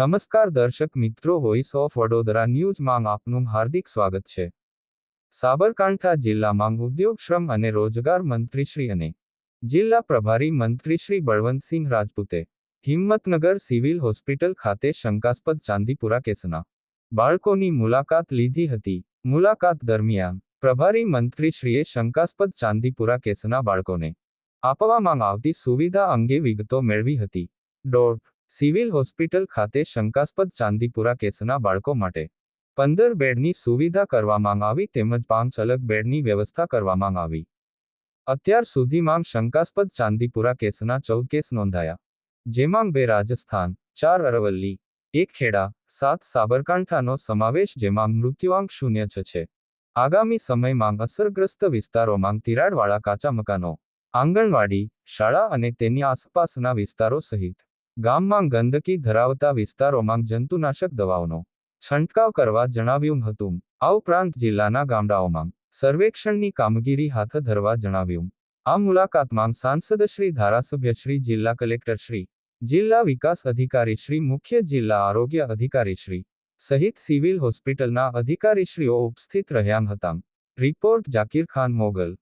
નમસ્કાર દર્શક મિત્રો વોઇસ ઓફ વડોદરા ન્યૂઝમાં આપનું હાર્દિક સ્વાગત છે. સાબરકાંઠા જિલ્લામાં ઉદ્યોગ શ્રમ અને રોજગાર મંત્રીશ્રી અને જિલ્લા પ્રભારી મંત્રીશ્રી બળવંતસિંહ રાજપૂતે હિંમતનગર સિવિલ હોસ્પિટલ ખાતે શંકાસ્પદ ચાંદીપુરા કેસના બાળકોની મુલાકાત લીધી હતી. મુલાકાત દરમિયાન પ્રભારી મંત્રીશ્રીએ શંકાસ્પદ ચાંદીપુરા કેસના બાળકોને આપવામાં આવતી સુવિધા અંગે વિગતો મેળવી હતી. ડોટ સિવિલ હોસ્પિટલ ખાતે શંકાસ્પદ ચાંદીપુરા કેસના બાળકો માટે પંદર બેડની સુવિધા કરવામાં આવી તેમજ પાંચ અલગ બેડની વ્યવસ્થા કરવામાં આવી. અત્યાર સુધીમાં શંકાસ્પદ ચાંદીપુરા કેસના ચૌદ કેસ નોંધાયા, જેમાં બે રાજસ્થાન, ચાર અરવલ્લી, એક ખેડા, સાત સાબરકાંઠાનો સમાવેશ જેમાં મૃત્યુઆંક શૂન્ય છે આગામી સમયમાં અસરગ્રસ્ત વિસ્તારોમાં તિરાડવાળા કાચા મકાનો, આંગણવાડી, શાળા અને તેની આસપાસના વિસ્તારો સહિત ગામમાં ગંદકી ધરાવતા વિસ્તારોમાં જંતુનાશક દવાઓનો છંટકાવ કરવા જણાવ્યું હતું. આ ઉપરાંત જિલ્લાના ગામડાઓમાં સર્વેક્ષણની કામગીરી હાથ ધરવા જણાવ્યું. આ મુલાકાતમાં સાંસદ શ્રી, ધારાસભ્ય શ્રી, જિલ્લા કલેક્ટર શ્રી, જિલ્લા વિકાસ અધિકારી શ્રી, મુખ્ય જિલ્લા આરોગ્ય અધિકારી શ્રી સહિત સિવિલ હોસ્પિટલના અધિકારીશ્રીઓ ઉપસ્થિત રહ્યા હતા. રિપોર્ટ જાકીર ખાન, મોગલ.